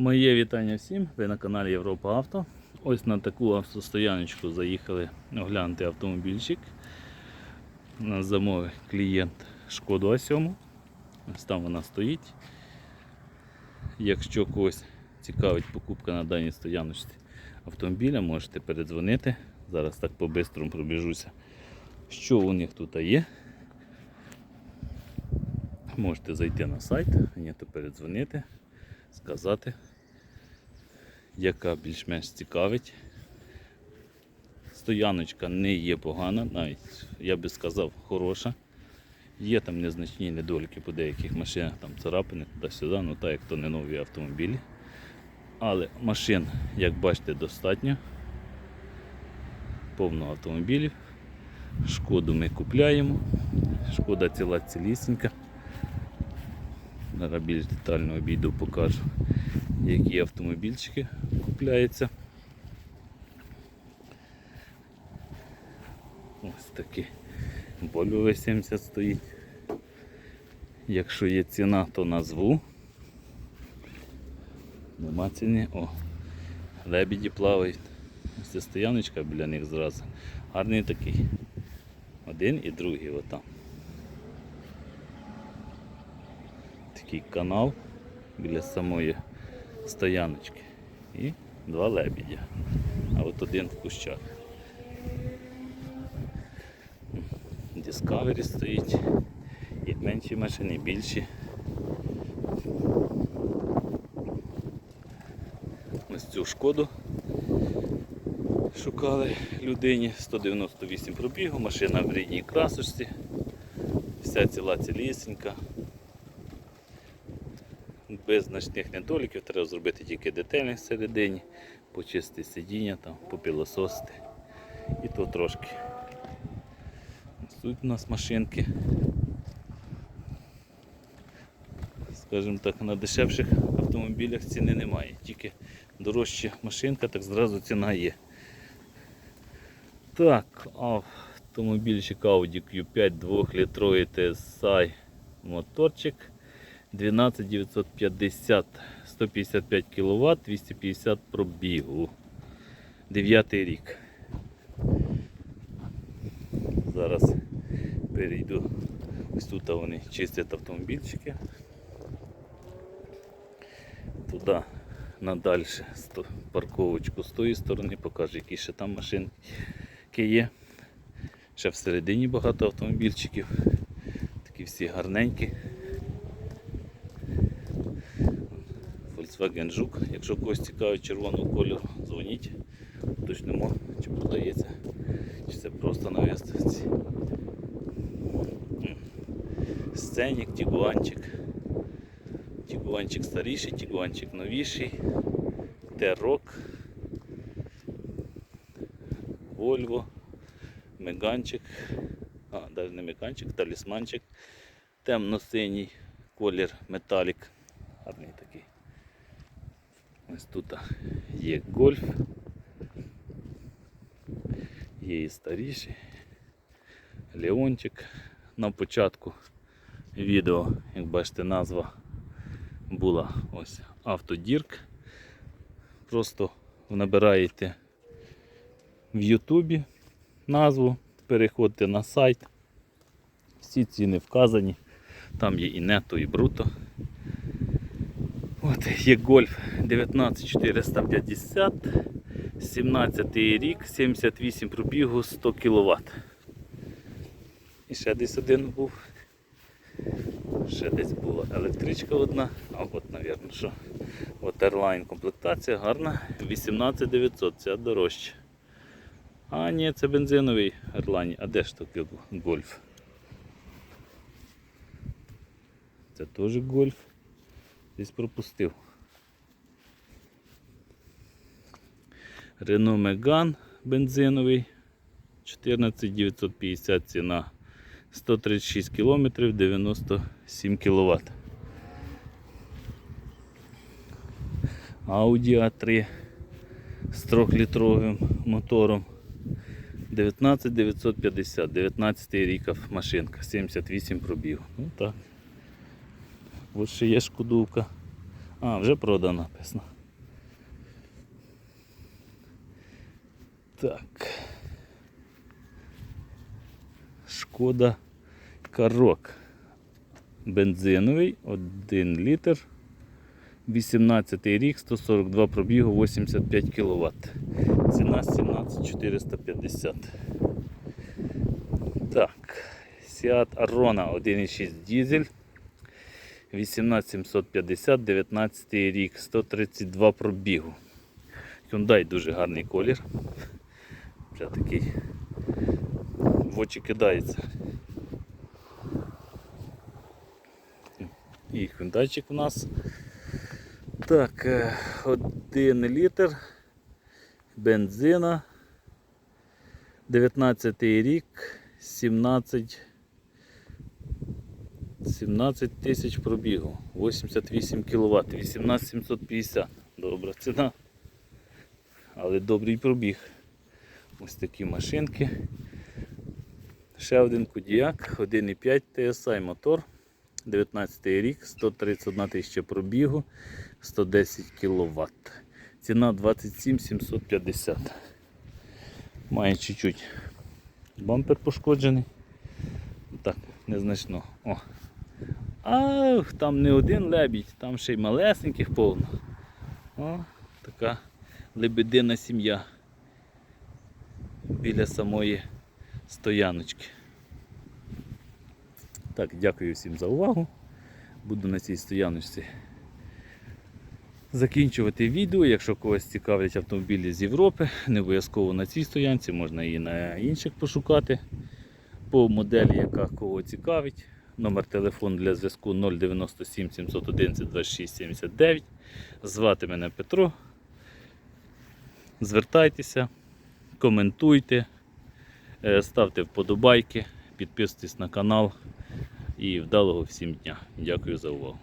Моє вітання всім. Ви на каналі Європа Авто. Ось на таку автостояночку заїхали оглянути автомобільчик. На замовив клієнт Шкоду А7. Ось там вона стоїть. Якщо когось цікавить покупка на даній стояночці автомобіля, можете передзвонити. Зараз так по-бистрому пробіжуся. Що у них тут є? Можете зайти на сайт, мені то передзвонити, сказати, яка більш-менш цікавить. Стояночка не є погана, навіть я би сказав, хороша. Є там незначні недоліки по деяких машинах, там царапини туди-сюди, ну так як то не нові автомобілі. Але машин, як бачите, достатньо. Повно автомобілів. Шкоду ми купляємо. Шкода ціла цілісінька. Зараз більш детально обійду покажу, які автомобільчики купляються. Ось такий Volvo V70 стоїть. Якщо є ціна, то назву. Нема ціни. О, лебіді плавають. Ось стояночка біля них зразу. Гарний такий. Один і другий отам. Такий канал біля самої стояночки. І два лебідя. А от один в кущах. Discovery стоїть. І менші машини, і більші. Ось цю шкоду шукали людині 198 пробігу, машина в рідній красочці, вся ціла цілісінька. Без значних недоліків треба зробити тільки детельних всередині, почистити сидіння, там, попілососити. І то трошки. Тут у нас машинки. Скажімо так, на дешевших автомобілях ціни немає. Тільки дорожча машинка, так зразу ціна є. Так, автомобільчик Audi Q5 2-літровий TSI моторчик 12950 155 кВт 250 пробігу. 9 рік. Зараз перейду. Ось тут вони чистять автомобільчики. Туди сто- парковочку з тої сторони, покажу, які ще там машинки є. Ще всередині багато автомобільчиків. Такі всі гарненькі. Volkswagen Жук. Якщо когось цікавить червоного кольору, дзвоніть, уточнимо, чи продається, чи це просто на виставці. Сценік, тігуанчик. Тігуанчик старіший, тігуанчик новіший. Терок. Вольво. Меганчик. А, навіть не меганчик, талісманчик. Темно-синій колір металік. Гарний такий. Ось тут є гольф. Є і старіший. Леончик. На початку відео, як бачите, назва була ось Автодірк. Просто набираєте в Ютубі назву, переходите на сайт. Всі ціни вказані. Там є і нето, і бруто. От є гольф 19450, 17 рік, 78 пробігу, 100 кВт. І ще десь один був. Ще десь була електричка одна, а от, мабуть, що. От Airline комплектація гарна, 18900, ця дорожча. А, ні, це бензиновий Airline. А де ж таки гольф? Це теж гольф. Десь пропустив. Renault Megane бензиновий. 14950 ціна. 136 км 97 кВт. Audi A3 з 3-літровим мотором. 19950, 19 рік машинка, 78 пробіг. Ну так. Ось ще є шкодувка. А, вже продано написано. Так. Шкода Карок. Бензиновий, 1 літр. 18 рік, 142 пробігу, 85 кВт. Ціна 17450. Так. Seat Arona 1,6 дізель. 18750, 19 рік, 132 пробігу. Hyundai дуже гарний колір. Вже такий в очі кидається. І Hyundai у нас. Так, е, 1 літр бензина. 19 рік, 17 17 тисяч пробігу, 88 кВт, 18750. Добра ціна. Але добрий пробіг. Ось такі машинки. Ще один Кодіак, 1,5 TSI мотор. 19 рік, 131 тисяча пробігу, 110 кВт. Ціна 27 750. Має чуть-чуть бампер пошкоджений. Так, незначно. О. Ах, там не один лебідь, там ще й малесеньких повно. О, така лебедина сім'я біля самої стояночки. Так, дякую всім за увагу. Буду на цій стояночці закінчувати відео. Якщо когось цікавлять автомобілі з Європи, не обов'язково на цій стоянці, можна і на інших пошукати. По моделі, яка кого цікавить. Номер телефону для зв'язку 097 711 26 79. Звати мене Петро. Звертайтеся, коментуйте, е, ставте вподобайки, підписуйтесь на канал і вдалого всім дня. Дякую за увагу.